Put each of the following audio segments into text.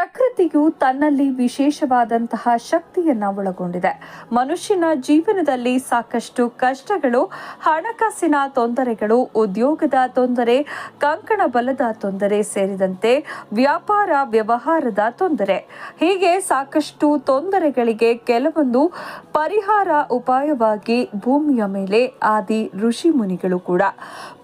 ಪ್ರಕೃತಿಯು ತನ್ನಲ್ಲಿ ವಿಶೇಷವಾದಂತಹ ಶಕ್ತಿಯನ್ನ ಒಳಗೊಂಡಿದೆ. ಮನುಷ್ಯನ ಜೀವನದಲ್ಲಿ ಸಾಕಷ್ಟು ಕಷ್ಟಗಳು, ಹಣಕಾಸಿನ ತೊಂದರೆಗಳು, ಉದ್ಯೋಗದ ತೊಂದರೆ, ಕಂಕಣ ಬಲದ ತೊಂದರೆ ಸೇರಿದಂತೆ ವ್ಯಾಪಾರ ವ್ಯವಹಾರದ ತೊಂದರೆ. ಹೀಗೆ ಸಾಕಷ್ಟು ತೊಂದರೆಗಳಿಗೆ ಕೆಲವೊಂದು ಪರಿಹಾರ ಉಪಾಯವಾಗಿ ಭೂಮಿಯ ಮೇಲೆ ಆದಿ ಋಷಿ ಮುನಿಗಳು ಕೂಡ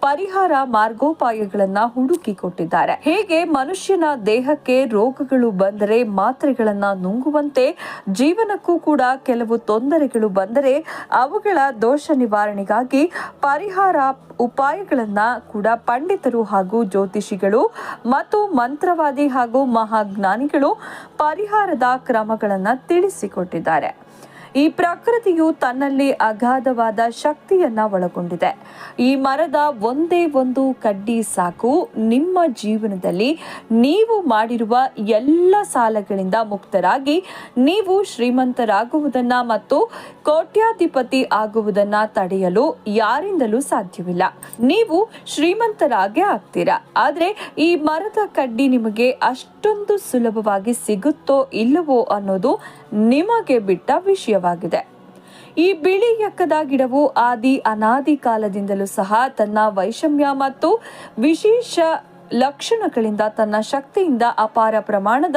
ಪರಿಹಾರ ಮಾರ್ಗೋಪಾಯಗಳನ್ನು ಹುಡುಕಿಕೊಟ್ಟಿದ್ದಾರೆ ಹೇಗೆ ಮನುಷ್ಯನ ದೇಹಕ್ಕೆ ರೋಗಗಳು ಬಂದರೆ ಮಾತ್ರೆಗಳನ್ನ ನುಂಗುವಂತೆ, ಜೀವನಕ್ಕೂ ಕೂಡ ಕೆಲವು ತೊಂದರೆಗಳು ಬಂದರೆ ಅವುಗಳ ದೋಷ ನಿವಾರಣೆಗಾಗಿ ಪರಿಹಾರ ಉಪಾಯಗಳನ್ನ ಕೂಡ ಪಂಡಿತರು ಹಾಗೂ ಜ್ಯೋತಿಷಿಗಳು ಮತ್ತು ಮಂತ್ರವಾದಿ ಹಾಗೂ ಮಹಾಜ್ಞಾನಿಗಳು ಪರಿಹಾರದ ಕ್ರಮಗಳನ್ನ ತಿಳಿಸಿಕೊಟ್ಟಿದ್ದಾರೆ. ಈ ಪ್ರಕೃತಿಯು ತನ್ನಲ್ಲಿ ಅಗಾಧವಾದ ಶಕ್ತಿಯನ್ನ ಒಳಗೊಂಡಿದೆ. ಈ ಮರದ ಒಂದೇ ಒಂದು ಕಡ್ಡಿ ಸಾಕು. ನಿಮ್ಮ ಜೀವನದಲ್ಲಿ ನೀವು ಮಾಡಿರುವ ಎಲ್ಲ ಸಾಲಗಳಿಂದ ಮುಕ್ತರಾಗಿ, ನೀವು ಶ್ರೀಮಂತರಾಗುವುದನ್ನ ಮತ್ತು ಕೋಟ್ಯಾಧಿಪತಿ ಆಗುವುದನ್ನ ತಡೆಯಲು ಯಾರಿಂದಲೂ ಸಾಧ್ಯವಿಲ್ಲ. ನೀವು ಶ್ರೀಮಂತರಾಗೇ ಆಗ್ತೀರಾ? ಆದರೆ ಈ ಮರದ ಕಡ್ಡಿ ನಿಮಗೆ ಅಷ್ಟೊಂದು ಸುಲಭವಾಗಿ ಸಿಗುತ್ತೋ ಇಲ್ಲವೋ ಅನ್ನೋದು ನಿಮಗೆ ಬಿಟ್ಟ ವಿಷಯವಾಗಿದೆ ಈ ಬಿಳಿ ಎಕ್ಕದ ಗಿಡವು ಆದಿ ಅನಾದಿ ಕಾಲದಿಂದಲೂ ಸಹ ತನ್ನ ವೈಷಮ್ಯ ಮತ್ತು ವಿಶೇಷ ಲಕ್ಷಣಗಳಿಂದ ತನ್ನ ಶಕ್ತಿಯಿಂದ ಅಪಾರ ಪ್ರಮಾಣದ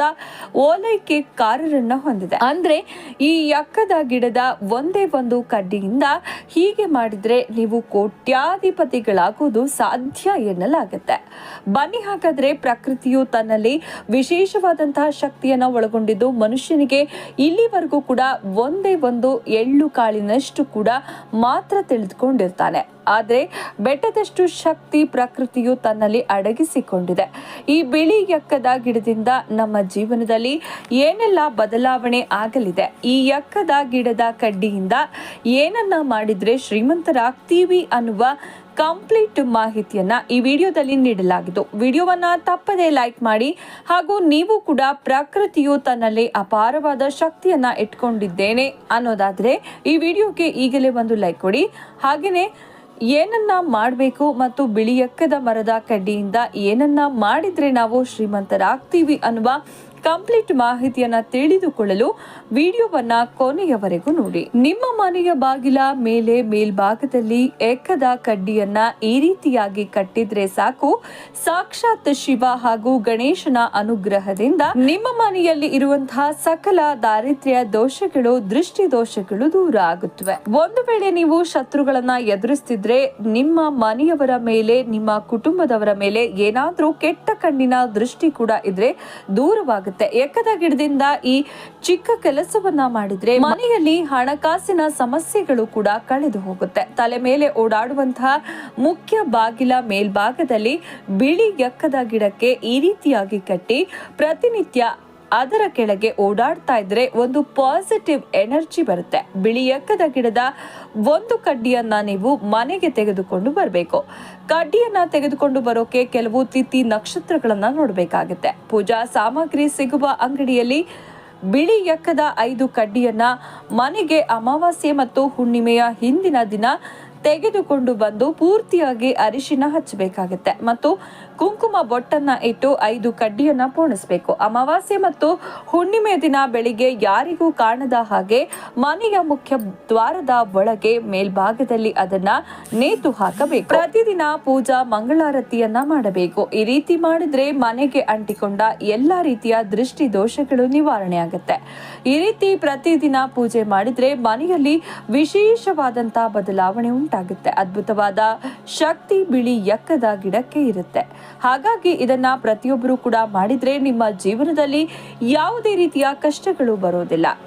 ಓಲೈಕೆ ಓಲೈಕೆಕಾರರನ್ನ ಹೊಂದಿದೆ. ಅಂದ್ರೆ ಈ ಯಕ್ಕದ ಗಿಡದ ಒಂದೇ ಒಂದು ಕಡ್ಡಿಯಿಂದ ಹೀಗೆ ಮಾಡಿದ್ರೆ ನೀವು ಕೋಟ್ಯಾಧಿಪತಿಗಳಾಗುವುದು ಸಾಧ್ಯ ಎನ್ನಲಾಗುತ್ತೆ. ಬನ್ನಿ ಹಾಗಾದ್ರೆ ಪ್ರಕೃತಿಯು ತನ್ನಲ್ಲಿ ವಿಶೇಷವಾದಂತಹ ಶಕ್ತಿಯನ್ನ ಒಳಗೊಂಡಿದ್ದು ಮನುಷ್ಯನಿಗೆ ಇಲ್ಲಿವರೆಗೂ ಕೂಡ ಒಂದೇ ಒಂದು ಎಳ್ಳು ಕಾಳಿನಷ್ಟು ಕೂಡ ಮಾತ್ರ ತಿಳಿದುಕೊಂಡಿರ್ತಾನೆ. ಆದರೆ ಬೆಟ್ಟದಷ್ಟು ಶಕ್ತಿ ಪ್ರಕೃತಿಯು ತನ್ನಲ್ಲಿ ಅಡಗಿಸಿಕೊಂಡಿದೆ. ಈ ಬಿಳಿ ಎಕ್ಕದ ಗಿಡದಿಂದ ನಮ್ಮ ಜೀವನದಲ್ಲಿ ಏನೆಲ್ಲ ಬದಲಾವಣೆ ಆಗಲಿದೆ? ಈ ಎಕ್ಕದ ಗಿಡದ ಕಡ್ಡಿಯಿಂದ ಏನನ್ನ ಮಾಡಿದ್ರೆ ಶ್ರೀಮಂತರಾಗ್ತೀವಿ ಅನ್ನುವ ಕಂಪ್ಲೀಟ್ ಮಾಹಿತಿಯನ್ನ ಈ ವಿಡಿಯೋದಲ್ಲಿ ನೀಡಲಾಗಿದ್ದು, ವಿಡಿಯೋವನ್ನ ತಪ್ಪದೆ ಲೈಕ್ ಮಾಡಿ ಹಾಗೂ ನೀವು ಕೂಡ ಪ್ರಕೃತಿಯು ತನ್ನಲ್ಲಿ ಅಪಾರವಾದ ಶಕ್ತಿಯನ್ನ ಇಟ್ಕೊಂಡಿದ್ದೇನೆ ಅನ್ನೋದಾದ್ರೆ ಈ ವಿಡಿಯೋಗೆ ಈಗಲೇ ಒಂದು ಲೈಕ್ ಕೊಡಿ. ಹಾಗೇನೆ ಏನನ್ನ ಮಾಡಬೇಕು ಮತ್ತು ಬಿಳಿಯಕ್ಕದ ಮರದ ಕಡ್ಡಿಯಿಂದ ಏನನ್ನ ಮಾಡಿದ್ರೆ ನಾವು ಶ್ರೀಮಂತರಾಗ್ತೀವಿ ಅನ್ನುವ ಕಂಪ್ಲೀಟ್ ಮಾಹಿತಿಯನ್ನ ತಿಳಿದುಕೊಳ್ಳಲು ವಿಡಿಯೋವನ್ನ ಕೊನೆಯವರೆಗೂ ನೋಡಿ. ನಿಮ್ಮ ಮನೆಯ ಬಾಗಿಲ ಮೇಲೆ ಮೇಲ್ಭಾಗದಲ್ಲಿ ಎಕ್ಕದ ಕಡ್ಡಿಯನ್ನ ಈ ರೀತಿಯಾಗಿ ಕಟ್ಟಿದ್ರೆ ಸಾಕು. ಸಾಕ್ಷಾತ್ ಶಿವ ಹಾಗೂ ಗಣೇಶನ ಅನುಗ್ರಹದಿಂದ ನಿಮ್ಮ ಮನೆಯಲ್ಲಿ ಇರುವಂತಹ ಸಕಲ ದಾರಿದ್ರ್ಯ ದೋಷಗಳು, ದೃಷ್ಟಿ ದೋಷಗಳು ದೂರ ಆಗುತ್ತವೆ. ಒಂದು ವೇಳೆ ನೀವು ಶತ್ರುಗಳನ್ನ ಎದುರಿಸ್ತಿದ್ರೆ ನಿಮ್ಮ ಮನೆಯವರ ಮೇಲೆ, ನಿಮ್ಮ ಕುಟುಂಬದವರ ಮೇಲೆ ಏನಾದ್ರೂ ಕೆಟ್ಟ ಕಣ್ಣಿನ ದೃಷ್ಟಿ ಕೂಡ ಇದ್ರೆ ದೂರವಾಗುತ್ತೆ. ಎಕ್ಕದ ಗಿಡದಿಂದ ಈ ಚಿಕ್ಕ ಕೆಲಸವನ್ನ ಮಾಡಿದ್ರೆ ಮನೆಯಲ್ಲಿ ಹಣಕಾಸಿನ ಸಮಸ್ಯೆಗಳು ಕೂಡ ಕಳೆದು ಹೋಗುತ್ತೆ. ತಲೆ ಮೇಲೆ ಓಡಾಡುವಂತಹ ಮುಖ್ಯ ಬಾಗಿಲ ಮೇಲ್ಭಾಗದಲ್ಲಿ ಬಿಳಿ ಎಕ್ಕದ ಗಿಡಕ್ಕೆ ಈ ರೀತಿಯಾಗಿ ಕಟ್ಟಿ ಪ್ರತಿನಿತ್ಯ ಅದರ ಕೆಳಗೆ ಓಡಾಡ್ತಾ ಇದ್ರೆ ಒಂದು ಪಾಸಿಟಿವ್ ಎನರ್ಜಿ ಬರುತ್ತೆ. ಬಿಳಿ ಎಕ್ಕದ ಗಿಡದ ಒಂದು ಕಡ್ಡಿಯನ್ನ ನೀವು ಮನೆಗೆ ತೆಗೆದುಕೊಂಡು ಬರಬೇಕು. ಕಡ್ಡಿಯನ್ನ ತೆಗೆದುಕೊಂಡು ಬರೋಕೆ ಕೆಲವು ತಿಥಿ ನಕ್ಷತ್ರಗಳನ್ನ ನೋಡಬೇಕಾಗುತ್ತೆ. ಪೂಜಾ ಸಾಮಗ್ರಿ ಸಿಗುವ ಅಂಗಡಿಯಲ್ಲಿ ಬಿಳಿ ಎಕ್ಕದ ಐದು ಕಡ್ಡಿಯನ್ನ ಮನೆಗೆ ಅಮಾವಾಸ್ಯೆ ಮತ್ತು ಹುಣ್ಣಿಮೆಯ ಹಿಂದಿನ ದಿನ ತೆಗೆದುಕೊಂಡು ಬಂದು ಪೂರ್ತಿಯಾಗಿ ಅರಿಶಿನ ಹಚ್ಚಬೇಕಾಗುತ್ತೆ. ಮತ್ತು ಕುಂಕುಮ ಬೊಟ್ಟನ್ನ ಇಟ್ಟು ಐದು ಕಡ್ಡಿಯನ್ನ ಪೋಣಿಸಬೇಕು. ಅಮಾವಾಸ್ಯೆ ಮತ್ತು ಹುಣ್ಣಿಮೆ ದಿನ ಬೆಳಿಗ್ಗೆ ಯಾರಿಗೂ ಕಾಣದ ಹಾಗೆ ಮನೆಯ ಮುಖ್ಯ ದ್ವಾರದ ಒಳಗೆ ಮೇಲ್ಭಾಗದಲ್ಲಿ ಅದನ್ನ ನೇತು ಹಾಕಬೇಕು. ಪ್ರತಿದಿನ ಪೂಜಾ ಮಂಗಳಾರತಿಯನ್ನ ಮಾಡಬೇಕು. ಈ ರೀತಿ ಮಾಡಿದ್ರೆ ಮನೆಗೆ ಅಂಟಿಕೊಂಡ ಎಲ್ಲಾ ರೀತಿಯ ದೃಷ್ಟಿ ದೋಷಗಳು ನಿವಾರಣೆ ಆಗುತ್ತೆ. ಈ ರೀತಿ ಪ್ರತಿದಿನ ಪೂಜೆ ಮಾಡಿದ್ರೆ ಮನೆಯಲ್ಲಿ ವಿಶೇಷವಾದಂತಹ ಬದಲಾವಣೆ ಉಂಟಾಗುತ್ತೆ. ಅದ್ಭುತವಾದ ಶಕ್ತಿ ಬಿಳಿ ಎಕ್ಕದ ಗಿಡಕ್ಕೆ ಇರುತ್ತೆ. ಹಾಗಾಗಿ ಇದನ್ನ ಪ್ರತಿಯೊಬ್ಬರು ಕೂಡ ಮಾಡಿದ್ರೆ ನಿಮ್ಮ ಜೀವನದಲ್ಲಿ ಯಾವುದೇ ರೀತಿಯ ಕಷ್ಟಗಳು ಬರೋದಿಲ್ಲ.